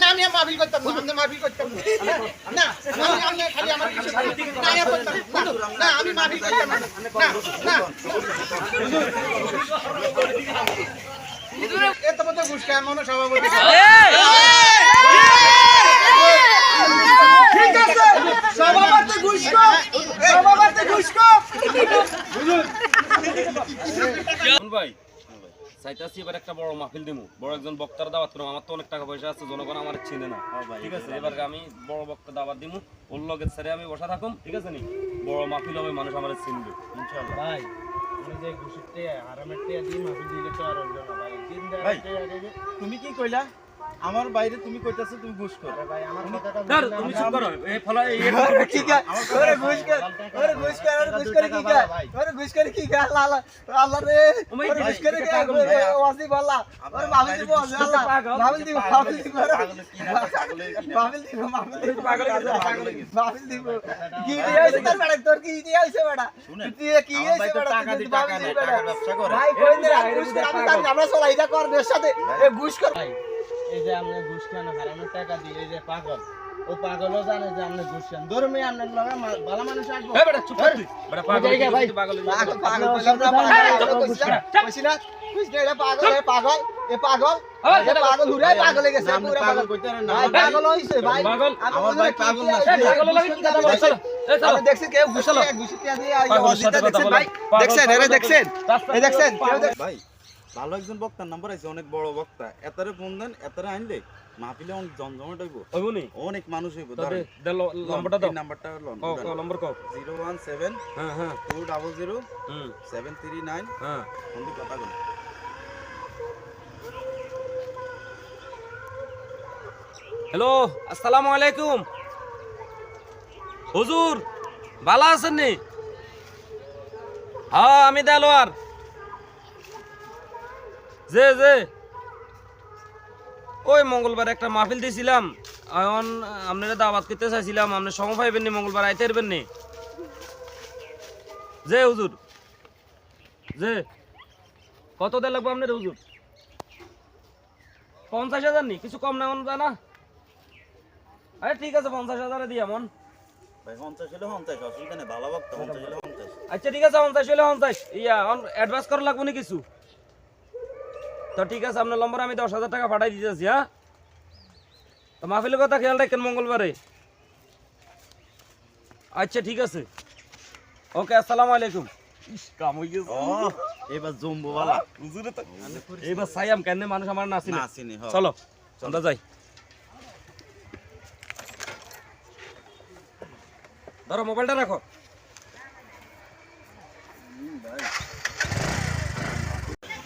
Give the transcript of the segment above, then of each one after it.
না আমি মাহফিল করতাম না আমি মাহফিল করতাম না। আমি আমি খালি আমার কিছু না আমি করতাম না। আমি মাহফিল করতাম না। না এত বড় ঘুষ খায় মনে সভাপতি ঠিক আছে সভাপতি ঘুষ কম সভাপতি ঘুষ কম শুন ভাই চাইতাছি এবার একটা বড় মাহফিল দিমু। বড় একজন বক্তার দাওয়াত করব আমার তো অনেক টাকা পয়সা আছে জনগণ আমার চিনে না। ঠিক আছে এবার আমি বড় বক্তা দাওয়াত দিমু। ওর লগে ছেড়ে আমি বসা থাকুম ঠিক আছে নি? বড় মাহফিল হবে মানুষ আমার চিনবে ইনশাআল্লাহ। ভাই তুমি কি কইলা? আমার বাইরে তুমি কইতাছো তুমি ঘুষ কর। ভাই আমার কথাটা তুমি চুপ করো। এই ফলা এই কি গা ওরে ঘুষ কর ওরে ঘুষ কর ওরে ঘুষ করে কি গা ওরে ঘুষ করে কি গা আল্লাহ আল্লাহ রে। ওরে ঘুষ করে কি? ওরে ভাই। ওয়াসি বল্লা ওরে মাহফিল দিব আল্লাহ। মাহফিল দিব মাহফিল দিব মাহফিল দিব মাহফিল দিব পাগল দিব। কি দিয়ে আইছে তোর বেটা? তোর কি দিয়ে আইছে বেটা? তুই কি আইছে বেটা? টাকা দি, টাকা ব্যবসা করে। ভাই কই দে ঘুষ করে আমরা চলাই এটা কর এর সাথে। এ ঘুষ কর। ভাই এই যে আপনি ঘুষ খান হারানোর টাকা দিয়ে এই যে পাগল। ও পাগলও জানে যে আপনি ঘুষ খান ধর্মে আপনার লগে ভালো মানুষ আসব। বেটা চুপ কর বেটা পাগল ভাই। পাগল পাগল পাগল পাগল। পাগল এ পাগল এ পাগল। হুরাই পাগল হয়ে গেছে পুরো পাগল কইতে না, পাগল হইছে ভাই। পাগল? আমার ভাই পাগল না, পাগল লাগে কি কথা বলছ আপনি দেখছেন কেউ ঘুষ দিয়ে দিয়ে দিয়ে দেখছেন? দেখছেন এরে দেখছেন। এই দেখছেন কেউ। ভাই ভালো একজন বক্তার নাম্বার আছে অনেক বড় বক্তা। এতারে ফোন দেন এতারে আনলে মাহফিলে অনেক জমজমাট হইব। ওইবনি অনেক মানুষ হইব। তো দে দে দাও। নাম্বারটা লন কও কও নম্বর কও। জিরো ওয়ান সেভেন হ্যাঁ হ্যাঁ। টু ডাবল জিরো হুম। সেভেন থ্রি নাইন হ্যাঁ। ফোন কথা বল হ্যালো আসসালামু আলাইকুম। হুজুর ভালো আছেন নি? হ্যাঁ আমি দেলোয়ার। যে যে। ওই মঙ্গলবার একটা মাহফিল দিয়েছিলাম। এখন আপনারা দাওয়াত করতে চাইছিলাম আপনি সময় পাইবেন নি মঙ্গলবার আইতে পারবেন নি যে হুজুর। যে কত দেয় লাগবে আপনার হুজুর? পঞ্চাশ হাজার নি? কিছু কম না মন না? আরে ঠিক আছে পঞ্চাশ হাজারে দিই এমন আচ্ছা ঠিক আছে পঞ্চাশ হলে পঞ্চাশ। ইয়া অ্যাডভান্স করা লাগবে না কিছু? তো ঠিক আছে আপনার নম্বর আমি দশ হাজার টাকা পাঠাই দিতেছি হ্যাঁ? তো মাহফিলের কথা খেয়াল রাখেন মঙ্গলবারে। আচ্ছা ঠিক আছে। ওকে আসসালামু আলাইকুম। ইস, কাম হয়ে গেছে। ও এবার জম্বু হুজুরে তো এইবার সাইয়াম কেন মানুষ আমার চলো আমরা যাই। ধরো মোবাইলটা রাখো কই এমন হুজুর আইয়া না হুজুরে খায় দিতাম না আমি তো তখন গরম হ্যাঁ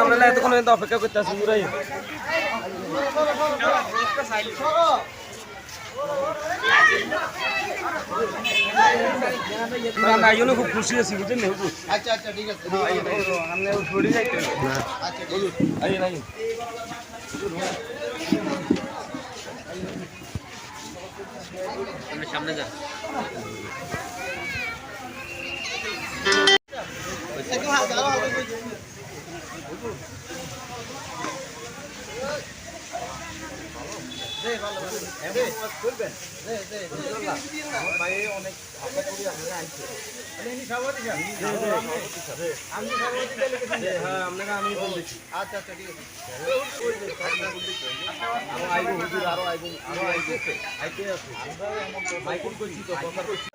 আমরা এতক্ষণ অপেক্ষা করতে আছি পুরাই আমরা খুব খুশি আছি বুঝলেন আইন আইন সামনে যা আচ্ছা আচ্ছা ঠিক আছে। আরো আইবো হুজুর আরো আইবো আরো আইবো আইতে আছে মাইকুল কইছি তো কথা কইছি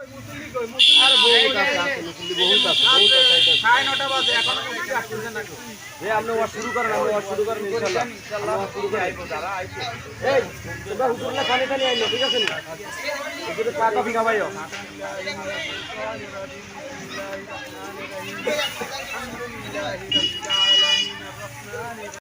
আরে বহুত আছে আছে মুসলিম বহুত আছে বহুত আছে সাড়ে নটা বাজে এখনো কিছু আসছে না কেউ। এ আপনি ওয়াজ শুরু করেন আমি ওয়াজ শুরু করেন ইনশাআল্লাহ ইনশাআল্লাহ ওয়াজ শুরু করে আইবো যারা আইছে এই তোমরা হুজুর না খালি খালি আইলো ঠিক আছে না হুজুরে চা কফি খাওয়াইও الحمد لله رب العالمين